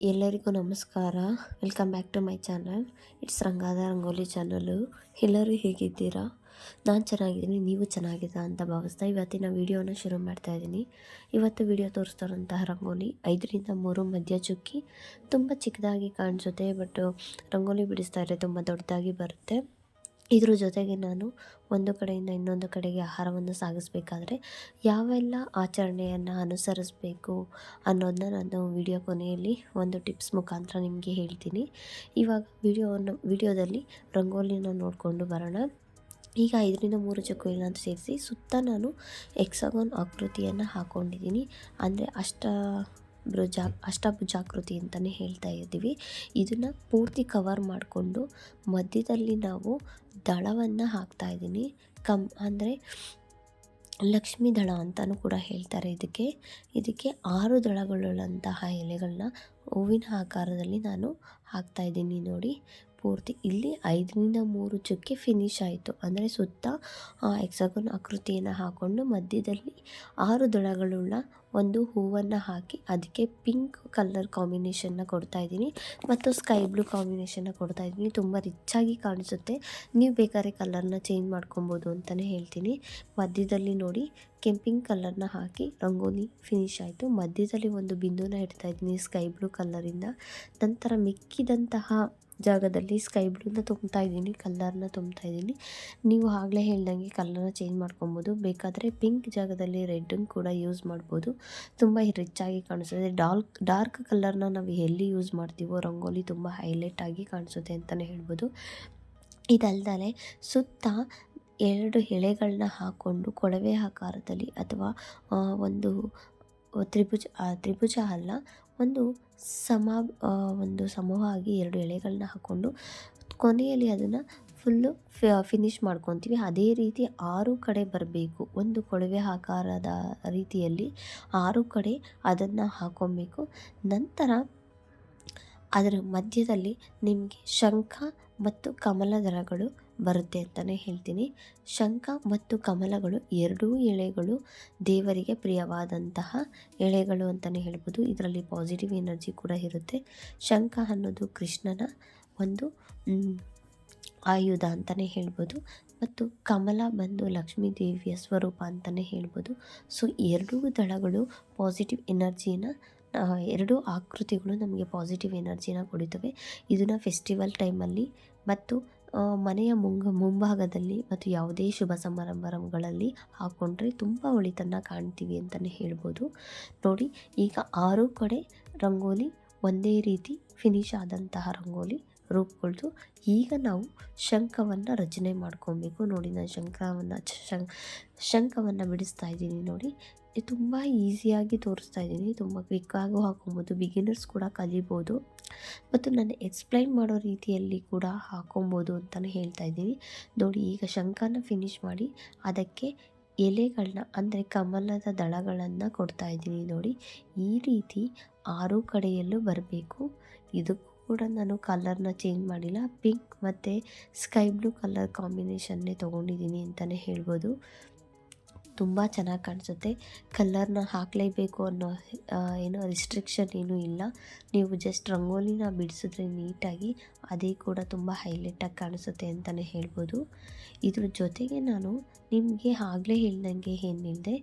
ಎಲ್ಲರಿಗೂ ನಮಸ್ಕಾರ. Welcome back to my channel. It's ರಂಗಾದ rangoli channel. ಎಲ್ಲರೂ ಹೇಗಿದ್ದೀರಾ? ನಾನು ಚೆನ್ನಾಗಿದ್ದೀನಿ, ನೀವು ಚೆನ್ನಾಗಿದ್ದ ಅಂತ ಭಾವಿಸ್ತಾ ಇವತ್ತಿನ ವೀಡಿಯೋನ ಶುರು ಮಾಡ್ತಾ ಇದ್ದೀನಿ. ಇವತ್ತು ವಿಡಿಯೋ ತೋರಿಸ್ತಾರಂತಹ ರಂಗೋಲಿ ಐದರಿಂದ ಮೂರು ಮಧ್ಯ ಚುಕ್ಕಿ. ತುಂಬ ಚಿಕ್ಕದಾಗಿ ಕಾಣಿಸುತ್ತೆ, ಬಟ್ ರಂಗೋಲಿ ಬಿಡಿಸ್ತಾ ಇದ್ರೆ ತುಂಬ ದೊಡ್ಡದಾಗಿ ಬರುತ್ತೆ. ಇದ್ರ ಜೊತೆಗೆ ನಾನು ಒಂದು ಕಡೆಯಿಂದ ಇನ್ನೊಂದು ಕಡೆಗೆ ಆಹಾರವನ್ನು ಸಾಗಿಸಬೇಕಾದ್ರೆ ಯಾವೆಲ್ಲ ಆಚರಣೆಯನ್ನು ಅನುಸರಿಸಬೇಕು ಅನ್ನೋದನ್ನ ನಾನು ವಿಡಿಯೋ ಕೊನೆಯಲ್ಲಿ ಒಂದು ಟಿಪ್ಸ್ ಮುಖಾಂತರ ನಿಮಗೆ ಹೇಳ್ತೀನಿ. ಇವಾಗ ವಿಡಿಯೋವನ್ನು, ವಿಡಿಯೋದಲ್ಲಿ ರಂಗೋಲಿನ ನೋಡಿಕೊಂಡು ಬರೋಣ. ಈಗ ಐದರಿಂದ ಮೂರು ಚಕ್ಕು ಸೇರಿಸಿ ಸುತ್ತ ನಾನು ಎಕ್ಸಗೋನ್ ಆಕೃತಿಯನ್ನು ಹಾಕ್ಕೊಂಡಿದ್ದೀನಿ ಅಂದರೆ ಅಷ್ಟ ಭುಜ ಅಷ್ಟಭುಜಾಕೃತಿ ಅಂತಲೇ ಹೇಳ್ತಾ ಇದ್ದೀವಿ. ಇದನ್ನು ಪೂರ್ತಿ ಕವರ್ ಮಾಡಿಕೊಂಡು ಮಧ್ಯದಲ್ಲಿ ನಾವು ದಳವನ್ನು ಹಾಕ್ತಾ ಇದ್ದೀನಿ. ಕಮ್ ಅಂದರೆ ಲಕ್ಷ್ಮೀ ದಳ ಅಂತಲೂ ಕೂಡ ಹೇಳ್ತಾರೆ ಇದಕ್ಕೆ. ಇದಕ್ಕೆ ಆರು ದಳಗಳುಳ್ಳಂತಹ ಎಲೆಗಳನ್ನ ಹೂವಿನ ಆಕಾರದಲ್ಲಿ ನಾನು ಹಾಕ್ತಾ ಇದ್ದೀನಿ ನೋಡಿ. ಪೂರ್ತಿ ಇಲ್ಲಿ ಐದರಿಂದ ಮೂರು ಚುಕ್ಕೆ ಫಿನಿಶ್ ಆಯಿತು. ಅಂದರೆ ಸುತ್ತ ಎಕ್ಸಗೋನ್ ಆಕೃತಿಯನ್ನು ಹಾಕ್ಕೊಂಡು ಮಧ್ಯದಲ್ಲಿ ಆರು ದಳಗಳುಳ್ಳ ಒಂದು ಹೂವನ್ನು ಹಾಕಿ ಅದಕ್ಕೆ ಪಿಂಕ್ ಕಲರ್ ಕಾಂಬಿನೇಷನ್ನ ಕೊಡ್ತಾ ಇದ್ದೀನಿ. ಮತ್ತು ಸ್ಕೈ ಬ್ಲೂ ಕಾಂಬಿನೇಷನ್ನ ಕೊಡ್ತಾ ಇದ್ದೀನಿ. ತುಂಬ ರಿಚ್ಚಾಗಿ ಕಾಣಿಸುತ್ತೆ. ನೀವು ಬೇಕಾದ್ರೆ ಕಲರ್ನ ಚೇಂಜ್ ಮಾಡ್ಕೊಬೋದು ಅಂತಲೇ ಹೇಳ್ತೀನಿ. ಮಧ್ಯದಲ್ಲಿ ನೋಡಿ ಕೆಂಪಿಂಗ್ ಕಲರ್ನ ಹಾಕಿ ರಂಗೋಲಿ ಫಿನಿಶ್ ಆಯಿತು. ಮಧ್ಯದಲ್ಲಿ ಒಂದು ಬಿಂದುನ ಇಡ್ತಾ ಇದ್ದೀನಿ ಸ್ಕೈ ಬ್ಲೂ ಕಲರಿಂದ ನಂತರ ಮಿಕ್ಕಿದಂತಹ ಜಾಗದಲ್ಲಿ ಸ್ಕೈ ಬ್ಲೂನ ತುಂಬ್ತಾ ಇದ್ದೀನಿ ಕಲ್ಲರ್ನ ತುಂಬ್ತಾ ಇದ್ದೀನಿ. ನೀವು ಆಗಲೇ ಹೇಳ್ದಂಗೆ ಕಲರ್ನ ಚೇಂಜ್ ಮಾಡ್ಕೊಬೋದು. ಬೇಕಾದರೆ ಪಿಂಕ್ ಜಾಗದಲ್ಲಿ ರೆಡ್ಡನ್ನು ಕೂಡ ಯೂಸ್ ಮಾಡ್ಬೋದು. ತುಂಬ ರಿಚ್ಚಾಗಿ ಕಾಣಿಸುತ್ತೆ. ಡಾರ್ಕ್ ಡಾರ್ಕ್ ಕಲರ್ನ ನಾವು ಎಲ್ಲಿ ಯೂಸ್ ಮಾಡ್ತೀವೋ ರಂಗೋಲಿ ತುಂಬ ಹೈಲೈಟ್ ಆಗಿ ಕಾಣಿಸುತ್ತೆ ಅಂತಲೇ ಹೇಳ್ಬೋದು. ಇದಲ್ದೇ ಸುತ್ತ ಎರಡು ಎಳೆಗಳನ್ನ ಹಾಕ್ಕೊಂಡು ಕೊಳವೆ ಆಕಾರದಲ್ಲಿ ಅಥವಾ ಒಂದು ತ್ರಿಭುಜ ತ್ರಿಭುಜ ಅಲ್ಲ, ಒಂದು ಸಮ ಒಂದು ಸಮವಾಗಿ ಎರಡು ಎಳೆಗಳನ್ನ ಹಾಕ್ಕೊಂಡು ಕೊನೆಯಲ್ಲಿ ಅದನ್ನು ಫುಲ್ಲು ಫಿನಿಶ್ ಮಾಡ್ಕೊತೀವಿ. ಅದೇ ರೀತಿ ಆರು ಕಡೆ ಬರಬೇಕು. ಒಂದು ಕೊಳವೆ ಆಕಾರದ ರೀತಿಯಲ್ಲಿ ಆರು ಕಡೆ ಅದನ್ನು ಹಾಕೊಬೇಕು. ನಂತರ ಅದರ ಮಧ್ಯದಲ್ಲಿ ನಿಮಗೆ ಶಂಖ ಮತ್ತು ಕಮಲ ದಳಗಳು ಬರುತ್ತೆ ಅಂತಲೇ ಹೇಳ್ತೀನಿ. ಶಂಖ ಮತ್ತು ಕಮಲಗಳು ಎರಡೂ ಎಳೆಗಳು ದೇವರಿಗೆ ಪ್ರಿಯವಾದಂತಹ ಎಳೆಗಳು ಅಂತಲೇ ಹೇಳ್ಬೋದು. ಇದರಲ್ಲಿ ಪಾಸಿಟಿವ್ ಎನರ್ಜಿ ಕೂಡ ಇರುತ್ತೆ. ಶಂಖ ಅನ್ನೋದು ಕೃಷ್ಣನ ಒಂದು ಆಯುಧ ಅಂತಲೇ ಹೇಳ್ಬೋದು. ಮತ್ತು ಕಮಲ ಬಂದು ಲಕ್ಷ್ಮೀ ದೇವಿಯ ಸ್ವರೂಪ ಅಂತಲೇ ಹೇಳ್ಬೋದು. ಸೊ ಎರಡೂ ದಳಗಳು ಪಾಸಿಟಿವ್ ಎನರ್ಜಿನ ಎರಡೂ ಆಕೃತಿಗಳು ನಮಗೆ ಪಾಸಿಟಿವ್ ಎನರ್ಜಿನ ಕೊಡುತ್ತವೆ. ಇದನ್ನು ಫೆಸ್ಟಿವಲ್ ಟೈಮಲ್ಲಿ ಮತ್ತು ಮನೆಯ ಮುಂಗ, ಮುಂಭಾಗದಲ್ಲಿ ಮತ್ತು ಯಾವುದೇ ಶುಭ ಸಮಾರಂಭಗಳಲ್ಲಿ ಹಾಕ್ಕೊಂಡ್ರೆ ತುಂಬ ಒಳಿತನ್ನು ಕಾಣ್ತೀವಿ ಅಂತಲೇ ಹೇಳ್ಬೋದು. ನೋಡಿ, ಈಗ ಆರು ಕಡೆ ರಂಗೋಲಿ ಒಂದೇ ರೀತಿ ಫಿನಿಶ್ ಆದಂತಹ ರಂಗೋಲಿ ರೂಪುಗೊಳ್ತು ಈಗ ನಾವು ಶಂಖವನ್ನು ರಚನೆ ಮಾಡ್ಕೊಬೇಕು. ನೋಡಿ, ನಾನು ಶಂಖವನ್ನು ಶಂಖವನ್ನು ಬಿಡಿಸ್ತಾ ಇದ್ದೀನಿ ನೋಡಿ. ತುಂಬ ಈಸಿಯಾಗಿ ತೋರಿಸ್ತಾ ಇದ್ದೀನಿ. ತುಂಬ ಕ್ವಿಕ್ಕಾಗೂ ಹಾಕೊಬೋದು. ಬಿಗಿನರ್ಸ್ ಕೂಡ ಕಲಿಬೋದು. ಮತ್ತು ನಾನು ಎಕ್ಸ್ಪ್ಲೈನ್ ಮಾಡೋ ರೀತಿಯಲ್ಲಿ ಕೂಡ ಹಾಕೊಬೋದು ಅಂತಲೇ ಹೇಳ್ತಾ ಇದ್ದೀನಿ. ನೋಡಿ, ಈಗ ಶಂಖನ ಫಿನಿಶ್ ಮಾಡಿ ಅದಕ್ಕೆ ಎಲೆಗಳನ್ನ, ಅಂದರೆ ಕಮಲದ ದಳಗಳನ್ನು ಕೊಡ್ತಾ ಇದ್ದೀನಿ ನೋಡಿ. ಈ ರೀತಿ ಆರು ಕಡೆಯಲ್ಲೂ ಬರಬೇಕು. ಇದಕ್ಕೂ ಕೂಡ ನಾನು ಕಲರ್ನ ಚೇಂಜ್ ಮಾಡಿಲ್ಲ. ಪಿಂಕ್ ಮತ್ತು ಸ್ಕೈ ಬ್ಲೂ ಕಲರ್ ಕಾಂಬಿನೇಷನ್ನೇ ತೊಗೊಂಡಿದ್ದೀನಿ ಅಂತಲೇ ಹೇಳ್ಬೋದು. ತುಂಬ ಚೆನ್ನಾಗಿ ಕಾಣಿಸುತ್ತೆ. ಕಲ್ಲರ್ನ ಹಾಕಲೇಬೇಕು ಅನ್ನೋ ಏನೋ ರಿಸ್ಟ್ರಿಕ್ಷನ್ ಏನೂ ಇಲ್ಲ. ನೀವು ಜಸ್ಟ್ ರಂಗೋಲಿನ ಬಿಡಿಸಿದ್ರೆ ನೀಟಾಗಿ ಅದೇ ಕೂಡ ತುಂಬ ಹೈಲೈಟಾಗಿ ಕಾಣಿಸುತ್ತೆ ಅಂತಲೇ ಹೇಳ್ಬೋದು. ಇದ್ರ ಜೊತೆಗೆ ನಾನು ನಿಮಗೆ ಆಗಲೇ ಹೇಳ್ದಂಗೆ ಏನಿಲ್ಲದೆ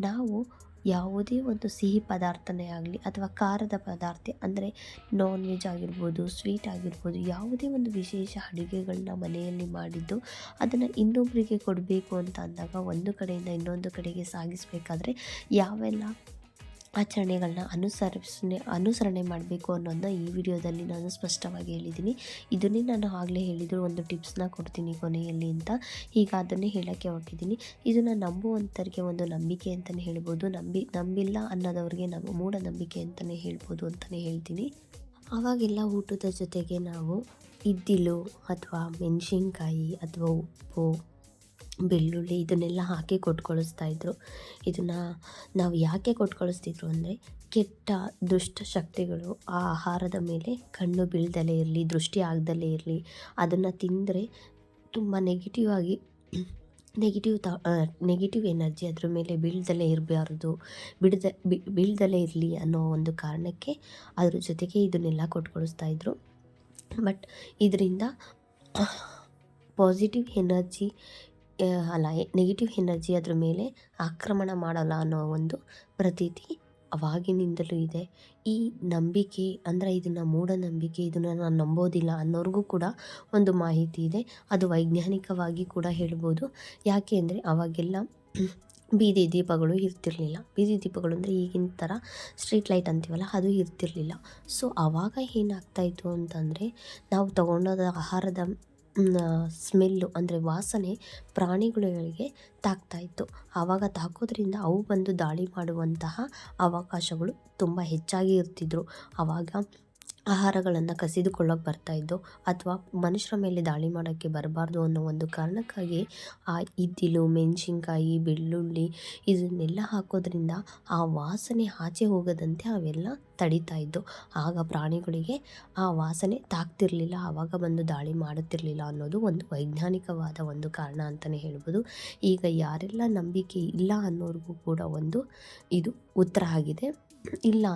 ನಾವು ಯಾವುದೇ ಒಂದು ಸಿಹಿ ಪದಾರ್ಥನೇ ಆಗಲಿ ಅಥವಾ ಖಾರದ ಪದಾರ್ಥ ಅಂದರೆ ನಾನ್ ವೆಜ್ ಆಗಿರ್ಬೋದು ಸ್ವೀಟ್ ಆಗಿರ್ಬೋದು, ಯಾವುದೇ ಒಂದು ವಿಶೇಷ ಅಡುಗೆಗಳನ್ನ ಮನೆಯಲ್ಲಿ ಮಾಡಿದ್ದು ಅದನ್ನು ಇನ್ನೊಬ್ಬರಿಗೆ ಕೊಡಬೇಕು ಅಂತ ಅಂದಾಗ ಒಂದು ಕಡೆಯಿಂದ ಇನ್ನೊಂದು ಕಡೆಗೆ ಸಾಗಿಸಬೇಕಾದ್ರೆ ಯಾವೆಲ್ಲ ಆಚರಣೆಗಳನ್ನ ಅನುಸರಿಸನೆ, ಅನುಸರಣೆ ಮಾಡಬೇಕು ಅನ್ನೋದನ್ನ ಈ ವಿಡಿಯೋದಲ್ಲಿ ನಾನು ಸ್ಪಷ್ಟವಾಗಿ ಹೇಳಿದ್ದೀನಿ. ಇದನ್ನೇ ನಾನು ಆಗಲೇ ಹೇಳಿದ್ರು, ಒಂದು ಟಿಪ್ಸ್ನ ಕೊಡ್ತೀನಿ ಕೊನೆಯಲ್ಲಿ ಅಂತ. ಈಗ ಅದನ್ನೇ ಹೇಳೋಕ್ಕೆ ಹೊರಟಿದ್ದೀನಿ ಇದನ್ನು ನಂಬುವಂಥವ್ರಿಗೆ ಒಂದು ನಂಬಿಕೆ ಅಂತಲೇ ಹೇಳ್ಬೋದು. ನಂಬಿ, ನಂಬಿಲ್ಲ ಅನ್ನೋದವ್ರಿಗೆ ನಮ್ಮ ಮೂಢನಂಬಿಕೆ ಅಂತಲೇ ಹೇಳ್ಬೋದು ಅಂತಲೇ ಹೇಳ್ತೀನಿ. ಆವಾಗೆಲ್ಲ ಊಟದ ಜೊತೆಗೆ ನಾವು ಇದ್ದಿಲು ಅಥವಾ ಮೆಣಸಿನ್ಕಾಯಿ ಅಥವಾ ಉಪ್ಪು ಬೆಳ್ಳುಳ್ಳಿ ಇದನ್ನೆಲ್ಲ ಹಾಕಿ ಕೊಟ್ಟು ಇದ್ರು. ಇದನ್ನು ನಾವು ಯಾಕೆ ಕೊಟ್ಟು ಕಳಿಸ್ತಿದ್ರು ಅಂದರೆ ಕೆಟ್ಟ ದುಷ್ಟ ಶಕ್ತಿಗಳು ಆ ಆಹಾರದ ಮೇಲೆ ಕಣ್ಣು ಬೀಳ್ದಲೇ ಇರಲಿ, ದೃಷ್ಟಿ ಆಗದಲೇ ಇರಲಿ, ಅದನ್ನು ತಿಂದರೆ ತುಂಬ ನೆಗೆಟಿವ್ ಆಗಿ ನೆಗೆಟಿವ್ ತ ನೆಗೆಟಿವ್ ಎನರ್ಜಿ ಅದ್ರ ಮೇಲೆ ಬೀಳ್ದಲೇ ಇರಬಾರ್ದು, ಬಿಡದ ಬೀಳ್ದಲೇ ಇರಲಿ ಅನ್ನೋ ಒಂದು ಕಾರಣಕ್ಕೆ ಅದ್ರ ಜೊತೆಗೆ ಇದನ್ನೆಲ್ಲ ಕೊಟ್ಕೊಳಿಸ್ತಾ ಇದ್ರು. ಬಟ್ ಇದರಿಂದ ಪಾಸಿಟಿವ್ ಎನರ್ಜಿ ಅಲ್ಲ ನೆಗೆಟಿವ್ ಎನರ್ಜಿ ಅದ್ರ ಮೇಲೆ ಆಕ್ರಮಣ ಮಾಡಲ್ಲ ಅನ್ನೋ ಒಂದು ಪ್ರತೀತಿ ಅವಾಗಿನಿಂದಲೂ ಇದೆ. ಈ ನಂಬಿಕೆ ಅಂದರೆ ಇದನ್ನು ಮೂಢನಂಬಿಕೆ ಇದನ್ನು ನಾನು ನಂಬೋದಿಲ್ಲ ಅನ್ನೋರಿಗೂ ಕೂಡ ಒಂದು ಮಾಹಿತಿ ಇದೆ. ಅದು ವೈಜ್ಞಾನಿಕವಾಗಿ ಕೂಡ ಹೇಳ್ಬೋದು. ಯಾಕೆ ಅಂದರೆ ಅವಾಗೆಲ್ಲ ಬೀದಿ ದೀಪಗಳು ಇರ್ತಿರಲಿಲ್ಲ. ಬೀದಿ ದೀಪಗಳು ಅಂದರೆ ಈಗಿನ ಥರ ಸ್ಟ್ರೀಟ್ ಲೈಟ್ ಅಂತೀವಲ್ಲ, ಅದು ಇರ್ತಿರಲಿಲ್ಲ. ಸೊ ಆವಾಗ ಏನಾಗ್ತಾಯಿತ್ತು ಅಂತಂದರೆ, ನಾವು ತಗೊಂಡೋದ ಆಹಾರದ ಸ್ಮೆಲ್ಲು ಅಂದರೆ ವಾಸನೆ ಪ್ರಾಣಿಗಳಿಗೆ ತಾಕ್ತಾ ಇತ್ತು ಆವಾಗ ತಾಕೋದ್ರಿಂದ ಅವು ಬಂದು ದಾಳಿ ಮಾಡುವಂತಹ ಅವಕಾಶಗಳು ತುಂಬ ಹೆಚ್ಚಾಗಿ ಇರ್ತಿದ್ರು. ಆವಾಗ ಆಹಾರಗಳನ್ನು ಕಸಿದುಕೊಳ್ಳೋಕೆ ಬರ್ತಾಯಿದ್ದು ಅಥವಾ ಮನುಷ್ಯರ ಮೇಲೆ ದಾಳಿ ಮಾಡೋಕ್ಕೆ ಬರಬಾರ್ದು ಅನ್ನೋ ಒಂದು ಕಾರಣಕ್ಕಾಗಿ ಆ ಇದ್ದಿಲು ಮೆಣಸಿನ್ಕಾಯಿ, ಬೆಳ್ಳುಳ್ಳಿ ಇದನ್ನೆಲ್ಲ ಹಾಕೋದ್ರಿಂದ ಆ ವಾಸನೆ ಆಚೆ ಹೋಗದಂತೆ ಅವೆಲ್ಲ ತಡಿತಾ ಇದ್ದು ಆಗ ಪ್ರಾಣಿಗಳಿಗೆ ಆ ವಾಸನೆ ತಾಕ್ತಿರಲಿಲ್ಲ ಆವಾಗ ಬಂದು ದಾಳಿ ಮಾಡುತ್ತಿರಲಿಲ್ಲ ಅನ್ನೋದು ಒಂದು ವೈಜ್ಞಾನಿಕವಾದ ಒಂದು ಕಾರಣ ಅಂತಲೇ ಹೇಳ್ಬೋದು. ಈಗ ಯಾರೆಲ್ಲ ನಂಬಿಕೆ ಇಲ್ಲ ಅನ್ನೋರಿಗೂ ಕೂಡ ಒಂದು ಇದು ಉತ್ತರ ಆಗಿದೆ. ಇಲ್ಲ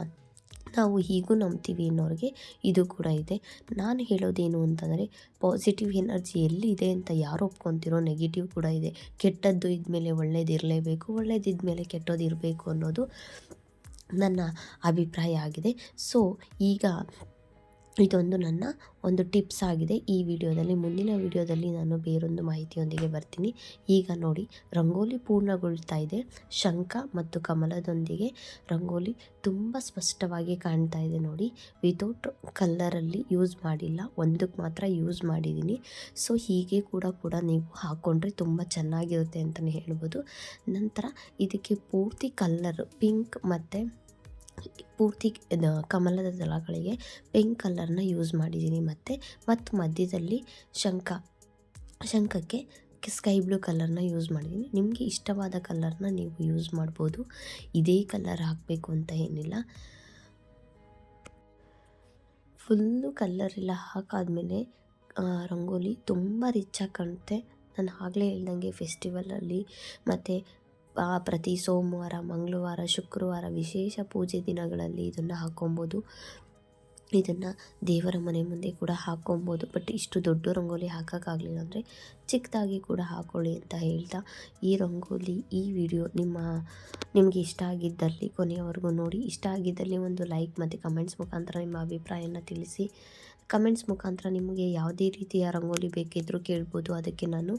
ನಾವು ಹೀಗೂ ನಂಬ್ತೀವಿ ಅನ್ನೋರಿಗೆ ಇದು ಕೂಡ ಇದೆ. ನಾನು ಹೇಳೋದೇನು ಅಂತಂದರೆ ಪಾಸಿಟಿವ್ ಎನರ್ಜಿ ಎಲ್ಲಿದೆ ಅಂತ ಯಾರು ಒಪ್ಕೊತಿರೋ ನೆಗೆಟಿವ್ ಕೂಡ ಇದೆ. ಕೆಟ್ಟದ್ದು ಇದ್ಮೇಲೆ ಒಳ್ಳೇದಿರಲೇಬೇಕು ಒಳ್ಳೇದಿದ್ಮೇಲೆ ಕೆಟ್ಟದ್ದು ಇರಬೇಕು ಅನ್ನೋದು ನನ್ನ ಅಭಿಪ್ರಾಯ ಆಗಿದೆ. ಸೊ ಈಗ ಇದೊಂದು ನನ್ನ ಒಂದು ಟಿಪ್ಸ್ ಆಗಿದೆ. ಈ ವಿಡಿಯೋದಲ್ಲಿ, ಮುಂದಿನ ವಿಡಿಯೋದಲ್ಲಿ ನಾನು ಬೇರೊಂದು ಮಾಹಿತಿಯೊಂದಿಗೆ ಬರ್ತೀನಿ. ಈಗ ನೋಡಿ, ರಂಗೋಲಿ ಪೂರ್ಣಗೊಳ್ತಾ ಇದೆ. ಶಂಖ ಮತ್ತು ಕಮಲದೊಂದಿಗೆ ರಂಗೋಲಿ ತುಂಬ ಸ್ಪಷ್ಟವಾಗಿ ಕಾಣ್ತಾ ಇದೆ ನೋಡಿ. ವಿತೌಟ್ ಕಲ್ಲರಲ್ಲಿ ಯೂಸ್ ಮಾಡಿಲ್ಲ. ಒಂದಕ್ಕೆ ಮಾತ್ರ ಯೂಸ್ ಮಾಡಿದ್ದೀನಿ. ಸೊ ಹೀಗೆ ಕೂಡ ಕೂಡ ನೀವು ಹಾಕ್ಕೊಂಡ್ರೆ ತುಂಬ ಚೆನ್ನಾಗಿರುತ್ತೆ ಅಂತಲೇ ಹೇಳ್ಬೋದು. ನಂತರ, ಇದಕ್ಕೆ ಪೂರ್ತಿ ಕಲ್ಲರ್ ಪಿಂಕ್ ಮತ್ತು ಪೂರ್ತಿ ಕಮಲದ ದಳಗಳಿಗೆ ಪಿಂಕ್ ಕಲರ್ನ ಯೂಸ್ ಮಾಡಿದ್ದೀನಿ ಮತ್ತು ಮತ್ತು ಮಧ್ಯದಲ್ಲಿ ಶಂಖ, ಶಂಖಕ್ಕೆ ಸ್ಕೈ ಬ್ಲೂ ಕಲರ್ನ ಯೂಸ್ ಮಾಡಿದ್ದೀನಿ ನಿಮಗೆ ಇಷ್ಟವಾದ ಕಲರ್ನ ನೀವು ಯೂಸ್ ಮಾಡ್ಬೋದು. ಇದೇ ಕಲರ್ ಹಾಕಬೇಕು ಅಂತ ಏನಿಲ್ಲ. ಫುಲ್ಲು ಕಲ್ಲರೆಲ್ಲ ಹಾಕಾದಮೇಲೆ ರಂಗೋಲಿ ತುಂಬ ರಿಚ್ಚಾಗಿ ಕಾಣುತ್ತೆ. ನಾನು ಆಗಲೇ ಹೇಳ್ದಂಗೆ ಫೆಸ್ಟಿವಲಲ್ಲಿ ಮತ್ತು ಪ್ರತಿ ಸೋಮವಾರ, ಮಂಗಳವಾರ, ಶುಕ್ರವಾರ ವಿಶೇಷ ಪೂಜೆ ದಿನಗಳಲ್ಲಿ ಇದನ್ನು ಹಾಕ್ಕೊಬೋದು ಇದನ್ನು ದೇವರ ಮನೆ ಮುಂದೆ ಕೂಡ ಹಾಕ್ಕೊಬೋದು ಬಟ್ ಇಷ್ಟು ದೊಡ್ಡ ರಂಗೋಲಿ ಹಾಕೋಕ್ಕಾಗಲಿಲ್ಲ ಅಂದರೆ ಚಿಕ್ಕದಾಗಿ ಕೂಡ ಹಾಕೊಳ್ಳಿ ಅಂತ ಹೇಳ್ತಾ ಈ ರಂಗೋಲಿ, ಈ ವಿಡಿಯೋ ನಿಮ್ಮ, ನಿಮಗೆ ಇಷ್ಟ ಆಗಿದ್ದಲ್ಲಿ ಕೊನೆಯವರೆಗೂ ನೋಡಿ. ಇಷ್ಟ ಆಗಿದ್ದಲ್ಲಿ ಒಂದು ಲೈಕ್ ಮತ್ತು ಕಮೆಂಟ್ಸ್ ಮುಖಾಂತರ ನಿಮ್ಮ ಅಭಿಪ್ರಾಯನ ತಿಳಿಸಿ. ಕಮೆಂಟ್ಸ್ ಮುಖಾಂತರ ನಿಮಗೆ ಯಾವುದೇ ರೀತಿಯ ರಂಗೋಲಿ ಬೇಕಿದ್ದರೂ ಕೇಳ್ಬೋದು. ಅದಕ್ಕೆ ನಾನು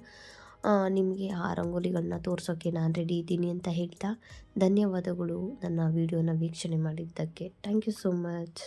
ನಿಮಗೆ ಆ ರಂಗೋಲಿಗಳನ್ನ ತೋರಿಸೋಕ್ಕೆ ನಾನು ರೆಡಿ ಇದ್ದೀನಿ ಅಂತ ಹೇಳ್ತಾ ಧನ್ಯವಾದಗಳು ನನ್ನ ವೀಡಿಯೋನ ವೀಕ್ಷಣೆ ಮಾಡಿದ್ದಕ್ಕೆ. Thank you so much